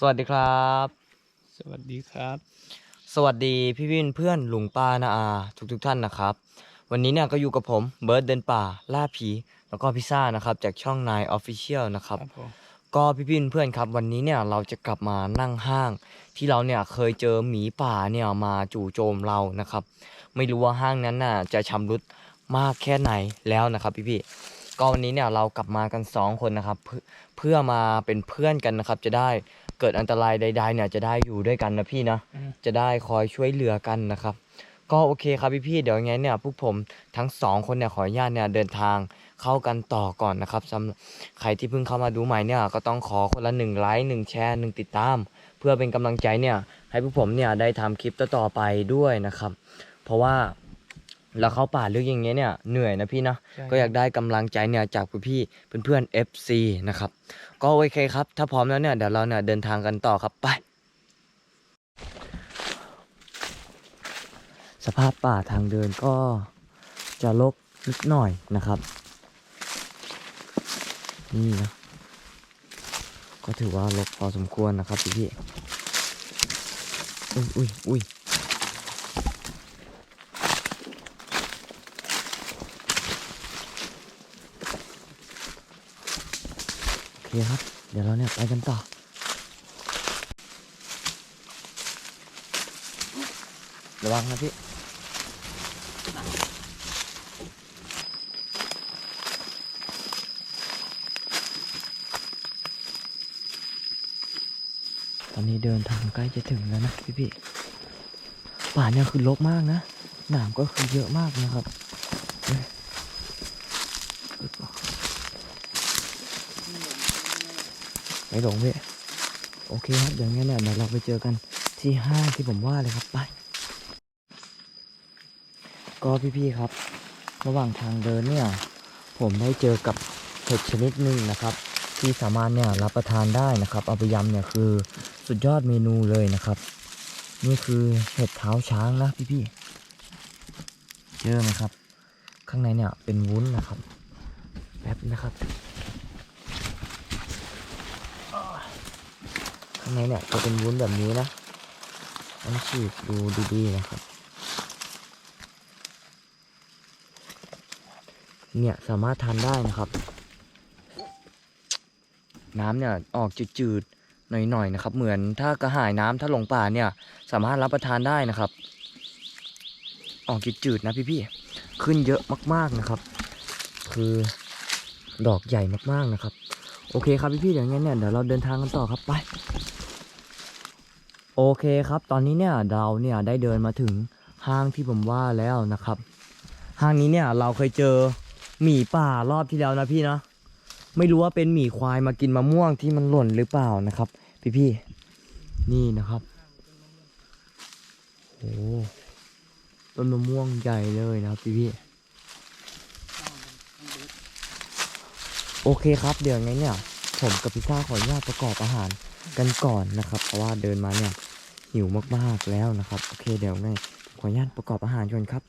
สวัสดีครับ สวัสดีครับ สวัสดีพี่วินเพื่อนลุงป้านาอาทุกทุกๆท่านนะครับ วันนี้เนี่ยก็อยู่กับผมเบิร์ดเดินป่าล่าผีแล้วก็พิซซ่านะครับจากช่องนายออฟฟิเชียลนะครับผมก็พี่พินเพื่อนครับวันนี้เนี่ยเราจะกลับมานั่งห้าง ที่เราเนี่ยเคยเจอหมีป่าเนี่ยมาจู่โจมเรานะครับ ไม่รู้ว่าห้างนั้นน่ะจะชำรุดมากแค่ไหนแล้วนะครับ พี่พี่ๆก็วันนี้เนี่ยเรากลับมากันสองคนนะครับเพื่อเพื่อมาเป็นเพื่อนกันนะครับ จะได้ เกิดอันตรายใด ๆ เนี่ยจะได้อยู่ด้วยกันนะพี่นะจะได้คอยช่วยเหลือกันนะครับ ก็โอเคครับพี่พี่ๆเดี๋ยวยังไงเนี่ยพวกผมทั้งสองคนเนี่ยขออนุญาตเนี่ยเดินทางเข้ากันต่อก่อนนะครับสำหรับใครที่เพิ่งเข้ามาดูใหม่เนี่ยก็ต้องขอคนละหนึ่งไลค์หนึ่งแชร์หนึ่งติดตาม เพื่อเป็นกำลังใจเนี่ยให้พวกผมเนี่ยได้ทำคลิปต่อๆไปด้วยนะครับ เพราะว่า เราเข้าป่าลึกอย่างเงี้ยเนี่ยเหนื่อยนะพี่นะก็อยากได้กำลังใจเนี่ยจากพี่ๆเพื่อนๆ FC นะครับก็โอเคครับ ถ้าพร้อมแล้วเนี่ยเดี๋ยวเราเนี่ยเดินทางกันต่อครับไปสภาพป่าทางเดินก็จะรกนิดหน่อยนะครับ นี่นะก็ถือว่ารกพอสมควรนะครับพี่พี่ๆอุ้ยอุ้ยอุ้ยโอเคครับ เดี๋ยวเราเนี่ยไปกันต่อระวังนะพี่ตอนนี้เดินทางใกล้จะถึงแล้วนะพี่พี่ๆป่าเนี่ยคือรกมากนะหนามก็คือเยอะมากนะครับเฮ้ย ไม่หลงพี่โอเคครับเดี๋ยวงั้นเนี่ยเดี๋ยวเราไปเจอกันที่ห้างที่ผมว่าเลยครับไปก็พี่ๆครับ ระหว่างทางเดินเนี่ย ผมได้เจอกับเห็ดชนิดหนึ่งนะครับ ที่สามารถเนี่ยรับประทานได้นะครับ เอาไปยำเนี่ยคือสุดยอดเมนูเลยนะครับ นี่คือเห็ดเท้าช้างนะพี่ๆเจอไหมครับ ข้างในเนี่ยเป็นวุ้นนะครับแป๊บนะครับ ข้างในเนี่ยจะเป็นวุ้นแบบนี้นะต้องฉีกดูดีๆนะครับ เนี่ยสามารถทานได้นะครับ น้ำเนี่ยออกจืดๆหน่อยๆนะครับ เหมือนถ้ากระหายน้ำถ้าหลงป่าเนี่ย สามารถรับประทานได้นะครับ ออกจืดๆนะพี่ๆขึ้นเยอะมากๆนะครับ คือดอกใหญ่มากๆนะครับ โอเคครับพี่ๆเดี๋ยวงั้นเนี่ยเดี๋ยวเราเดินทางกันต่อครับไป โอเคครับ ตอนนี้เนี่ยเราเนี่ยได้เดินมาถึงห้างที่ผมว่าแล้วนะครับ ห้างนี้เนี่ยเราเคยเจอหมีป่ารอบที่แล้วนะพี่เนาะไม่รู้ว่าเป็นหมีควายมากินมะม่วงที่มันหล่นหรือเปล่านะครับ พี่พี่นี่นะครับโอ้ต้นมะม่วงใหญ่เลยนะครับพี่พี่โอเคครับเดี๋ยวไงเนี่ย ผมกับพี่ซ่าขออนุญาตประกอบอาหาร กันก่อนนะครับ เพราะว่าเดินมาเนี่ยหิวมากๆแล้วนะครับ โอเคเดี๋ยวไงขออนุญาตประกอบอาหารก่อนครับ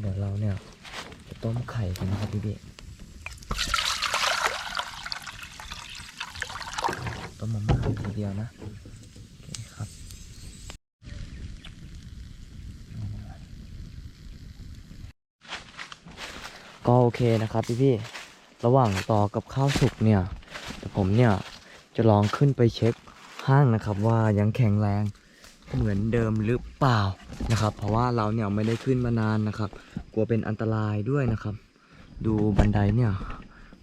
เดี๋ยวเราเนี่ย จะต้มไข่กันนะครับพี่พี่ต้มมาม่าทีเดียวนะโอเคครับก็โอเคนะครับพี่พี่ระหว่างต่อกับข้าวสุกเนี่ยเดี๋ยวผมเนี่ยจะลองขึ้นไปเช็คห้างนะครับว่ายังแข็งแรงเหมือนเดิมหรือเปล่านะครับ เพราะว่าเราเนี่ยไม่ได้ขึ้นมานานนะครับ ลัวเป็นอันตรายด้วยนะครับ ดูบันไดเนี่ย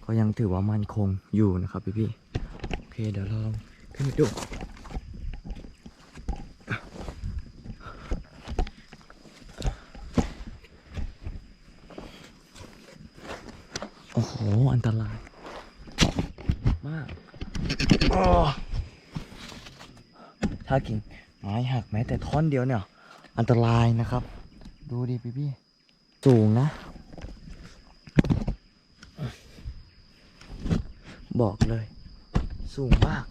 ก็ยังถือว่ามันคงอยู่นะครับพี่พี่โอเคเดี๋ยวเราลองขึ้นไปดูโอ้โห อันตราย มากถ้ากิ่งไม้หักแม้แต่ท่อนเดียวเนี่ย อันตรายนะครับ ดูดิพี่พี่ สูงนะ บอกเลย สูงมาก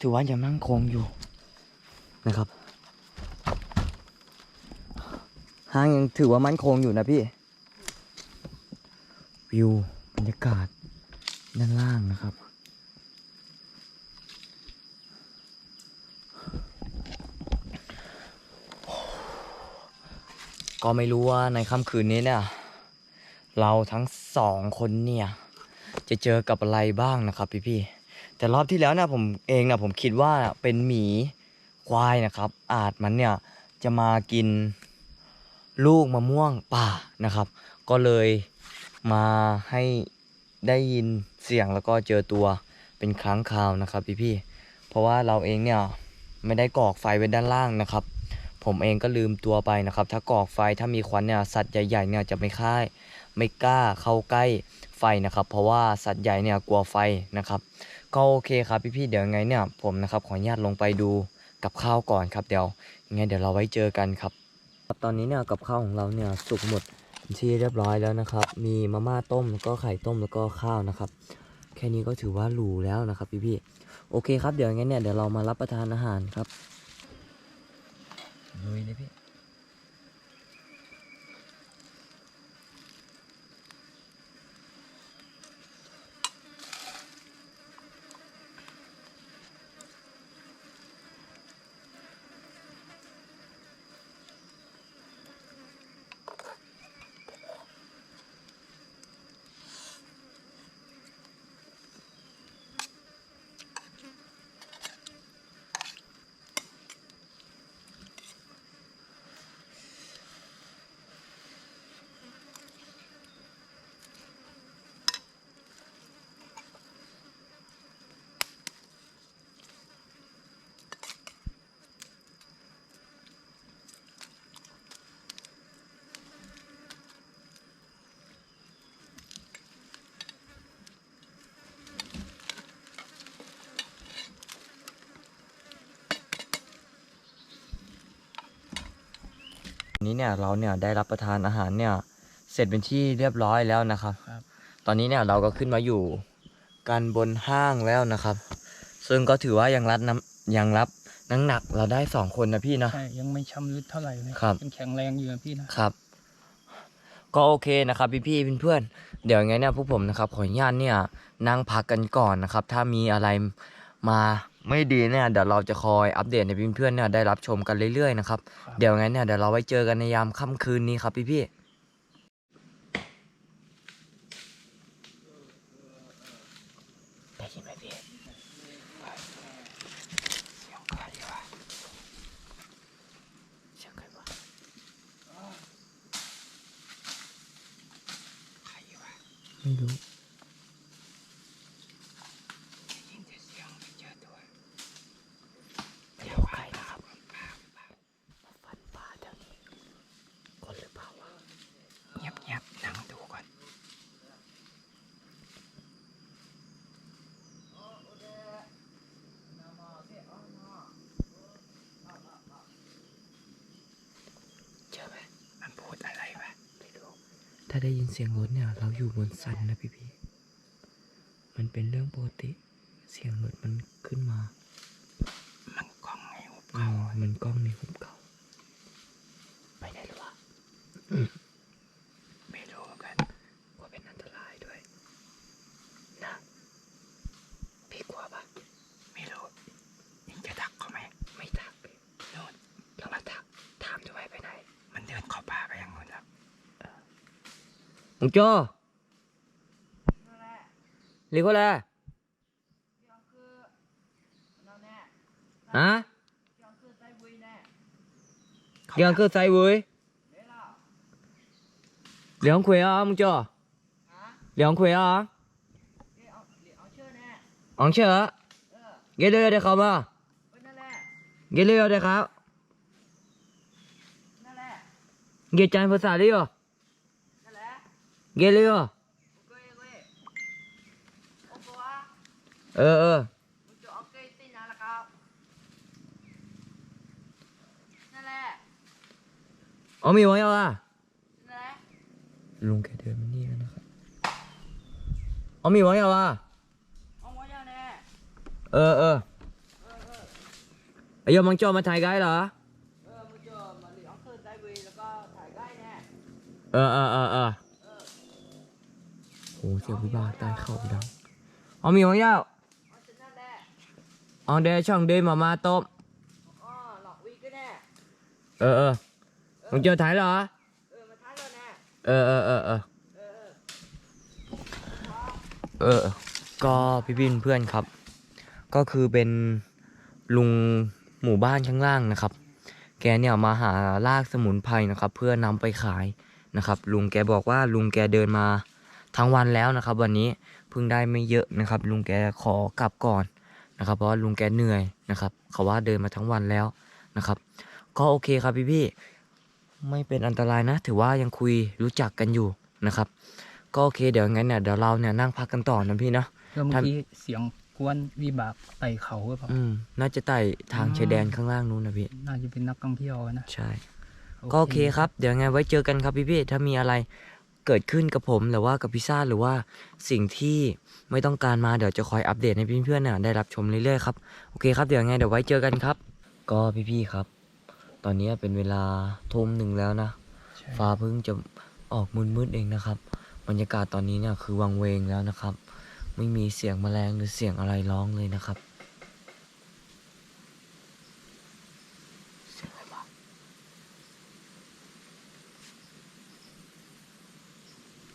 ถือว่ายังมั่งคงอยู่นะครับห้างยังถือว่ามั่นคงอยู่นะพี่ วิวบรรยากาศด้านล่างนะครับ ก็ไม่รู้ว่าในค่ำคืนนี้เนี่ย เราทั้งสองคนเนี่ย จะเจอกับอะไรบ้างนะครับพี่ๆแต่รอบที่แล้วนะผมเองนะผมคิดว่าเป็นหมีควายนะครับ อาจมันเนี่ยจะมากินลูกมะม่วงป่านะครับ ก็เลย มาให้ได้ยินเสียงแล้วก็เจอตัวเป็นครั้งคราวนะครับพี่ๆเพราะว่าเราเองเนี่ยไม่ได้กรอกไฟไว้ด้านล่างนะครับ ผมเองก็ลืมตัวไปนะครับ ถ้ากรอกไฟถ้ามีควันเนี่ยสัตว์ใหญ่ๆเนี่ยจะไม่ค่ายไม่กล้าเข้าใกล้ไฟนะครับ เพราะว่าสัตว์ใหญ่เนี่ยกลัวไฟนะครับ ก็โอเคครับพี่ๆเดี๋ยวไงเนี่ยผมนะครับขออนุญาตลงไปดูกับข้าวก่อนครับเดี๋ยวยังไงเดี๋ยวเราไว้เจอกันครับตอนนี้เนี่ยกับข้าวของเราเนี่ยสุกหมด ที่เรียบร้อยแล้วนะครับ มีมาม่าต้มแล้วก็ไข่ต้มแล้วก็ข้าวนะครับ แค่นี้ก็ถือว่าหรูแล้วนะครับพี่ๆโอเคครับเดี๋ยวยังไงเนี่ยเดี๋ยวเรามารับประทานอาหารครับลุยเลยพี่ นนี้เนี่ยเราเนี่ยได้รับประทานอาหารเนี่ยเสร็จเป็นที่เรียบร้อยแล้วนะครับครับ ตอนนี้เนี่ยเราก็ขึ้นมาอยู่กันบนห้างแล้วนะครับ ซึ่งก็ถือว่ายังรับน้ำยังรับน้ำหนักเราได้สองคนนะพี่นะใช่ยังไม่ชำรุดเท่าไหร่เลยครับยังแข็งแรงอยู่นะพี่นะครับ ก็โอเคนะครับพี่พี่ๆเพื่อนๆเดี๋ยวยังไงเนี่ยพวกผมนะครับขออนุญาตเนี่ยนั่งพักกันก่อนนะครับ ถ้ามีอะไรมา ไม่ดีเนี่ยเดี๋ยวเราจะคอยอัปเดตในเพื่อนๆเนี่ยได้รับชมกันเรื่อยๆนะครับครับเดี๋ยวยังไงเนี่ยเดี๋ยวเราไว้เจอกันในยามค่ำคืนนี้ครับพี่พี่ๆได้ยินไหมพี่เสียงใครวะเสียงใครวะใครวะไม่รู้ยินแต่เสียงไม่เจอตัวเดี๋ยวใครนะครับ ฟันป่าแถวนี้คนหรือเปล่าวะ เงียบเงียบนั่งดูก่อน เจอไหม มันพูด อะไรวะไม่รู้ถ้าได้ยินเสียงรถเนี่ย เราอยู่บนสันนะพี่พี่ๆมันเป็นเรื่องปกติ เสียงรถมันขึ้นมา มันกล้องไงหุบอ๋อเขา มันกล้องในหุบเขา ไปไหนหรอวะ ไม่รู้เหมือนกัน กลัวเป็นอันตรายด้วย นะ พี่กลัวปะ ไม่รู้ยังจะทักเขาไหม ไม่ทักเลย โน่น ông cho lý có là hả Giang cơ say vui Lý không khỏe không cho Lý không khỏe không ông chưa ghé lưới đây không à ghé lưới đây không ghé chân ภาษา ดิอะเกลียวเออเออเอามีไว้เอาอะลุงแกเดินมานี่แล้วนะครับเอามีไว้เอาอะเออเออไอ้ยอมมังจอมาถ่ายไกด์เหรอ เออ เออเออเออโห เสียงวิบากใต้เข่าดังเอามีไว้เอาเอาเดช่องเดมามาต้มเออเออมังจอถ่ายเหรอ เออเออเออเออเออ ก็พี่บินเพื่อนครับ ก็คือเป็นลุงหมู่บ้านข้างล่างนะครับ แกเนี่ยมาหารากสมุนไพรนะครับ เพื่อนำไปขายนะครับ ลุงแกบอกว่าลุงแกเดินมา ทั้งวันแล้วนะครับ วันนี้เพิ่งได้ไม่เยอะนะครับ ลุงแกขอกลับก่อนนะครับ เพราะว่าลุงแกเหนื่อยนะครับ เขาว่าเดินมาทั้งวันแล้วนะครับ ก็โอเคครับพี่พี่ๆไม่เป็นอันตรายนะ ถือว่ายังคุยรู้จักกันอยู่นะครับ ก็โอเคเดี๋ยวงั้นเนี่ยเดี๋ยวเราเนี่ยนั่งพักกันต่อนะพี่เนาะแล้วเมื่อกี้เสียงกวนวิบากไต่เขาหรือเปล่าอืมน่าจะไต่ทางชายแดนข้างล่างนู้นนะพี่น่าจะเป็นนักท่องเที่ยวนะใช่ก็โอเคครับ เดี๋ยวไงไว้เจอกันครับพี่พี่ๆถ้ามีอะไร เกิดขึ้นกับผมหรือว่ากับพิซซ่าหรือว่าสิ่งที่ไม่ต้องการมาเดี๋ยวจะคอยอัปเดตให้เพื่อนๆเนี่ยได้รับชมเรื่อยๆครับโอเคครับเดี๋ยวไงเดี๋ยวไว้เจอกันครับ ก็พี่ๆครับ ตอนนี้เป็นเวลาทุ่มหนึ่งแล้วนะใช่ฟ้าเพิ่งจะออกมืดๆเองนะครับ บรรยากาศตอนนี้เนี่ยคือวังเวงแล้วนะครับ ไม่มีเสียงแมลงหรือเสียงอะไรร้องเลยนะครับ เสียงอะไรวะ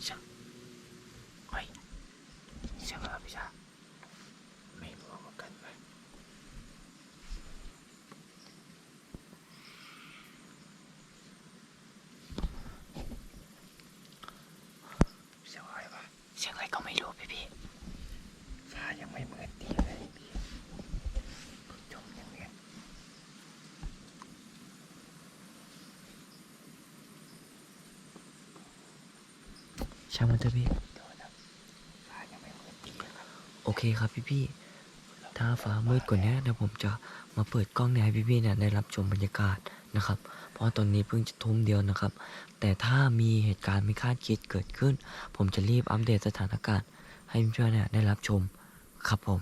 เสียงเฮ้ยเสียงอะไรพี่ชา ไม่รู้เหมือนกันเลยเสียงอะไรวะ เสียงอะไรก็ไม่รู้พี่พี่ ฟ้ายังไม่มืดดีเลยพี่ชมยังเรียน ช่างมันเถอะพี่ โอเคครับพี่พี่ถ้าฟ้ามืดกว่านี้เดี๋ยวผมจะมาเปิดกล้องเนี่ยให้พี่พี่เนี่ยได้รับชมบรรยากาศนะครับ เพราะตอนนี้เพิ่งจะทุ่มเดียวนะครับ แต่ถ้ามีเหตุการณ์ไม่คาดคิดเกิดขึ้น ผมจะรีบอัปเดตสถานการณ์ ให้เพื่อนเนี่ยได้รับชมครับผม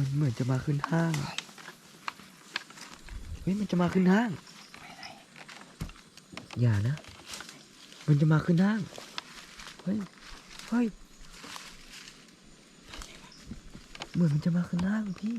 มันเหมือนจะมาขึ้นห้าง เฮ้ย มันจะมาขึ้นห้าง อย่านะ มันจะมาขึ้นห้าง เฮ้ย เฮ้ย เหมือนมันจะมาขึ้นห้างพี่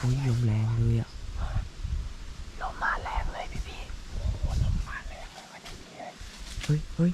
อุ้ยลมแรงเลยอะลมมาแรงเลยพี่พี่โอ้ลมมาแรงเลยวันนี้เฮ้ยเฮ้ย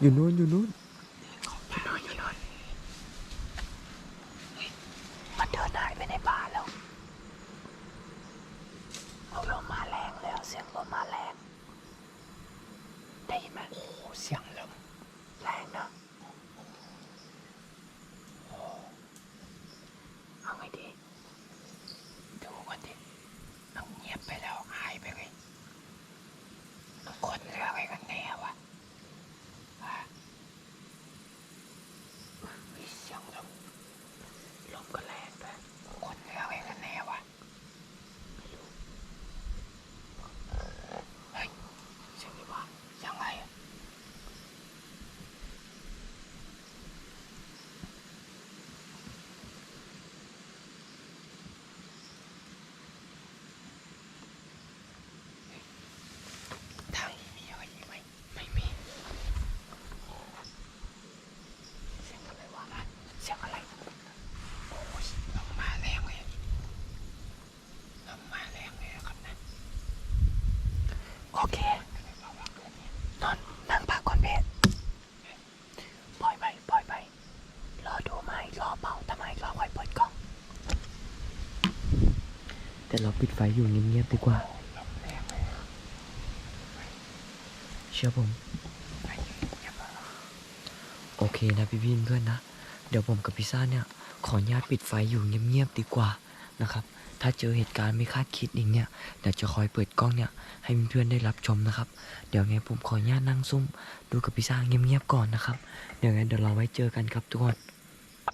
You know, you know. ไฟอยู่เงียบๆดีกว่า เชื่อผม โอเคนะพี่พี่เพื่อนนะ เดี๋ยวผมกับพิซ่าเนี่ย ขออนุญาตปิดไฟอยู่เงียบๆดีกว่านะครับ ถ้าเจอเหตุการณ์ไม่คาดคิดอีกเนี่ยเดี๋ยวจะคอยเปิดกล้องเนี่ย ให้เพื่อนๆได้รับชมนะครับ เดี๋ยวไงผมขออนุญาตนั่งซุ่ม ดูกับพิซ่าเงียบๆก่อนนะครับ เดี๋ยวไงเดี๋ยวเราไว้เจอกันครับทุกคน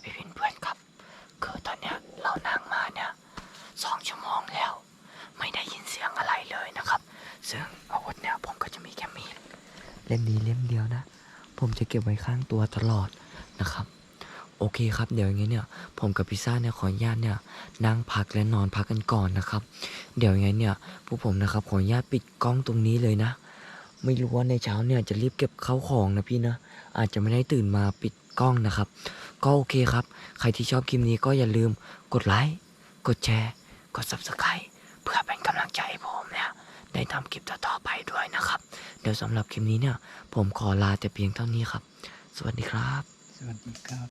พี่พี่เพื่อนครับคือตอนเนี้ยเรานั่งมาเนี่ยสองชั่วโมงแล้ว ซึ่งอาวุธเนี่ยผมก็จะมีแค่มีดเล่มนี้เล่มเดียวนะ ผมจะเก็บไว้ข้างตัวตลอดนะครับ โอเคครับเดี๋ยวอย่างเงี้ยเนี่ย ผมกับพิซซ่าเนี่ยขออนุญาตเนี่ยนั่งพักและนอนพักกันก่อนนะครับ เดี๋ยวยังไงเนี่ยพวกผมนะครับขออนุญาตปิดกล้องตรงนี้เลยนะ ไม่รู้ว่าในเช้าเนี่ยจะรีบเก็บเข้าของนะพี่นะ อาจจะไม่ได้ตื่นมาปิดกล้องนะครับ ก็โอเคครับ ใครที่ชอบคลิปนี้ก็อย่าลืมกดไลค์กดแชร์ กด subscribe เพื่อเป็นกำลังใจให้ผม ได้ทำคลิปต่อๆไปด้วยนะครับ เดี๋ยวสำหรับคลิปนี้เนี่ย ผมขอลาแต่เพียงเท่านี้ครับ สวัสดีครับ สวัสดีครับ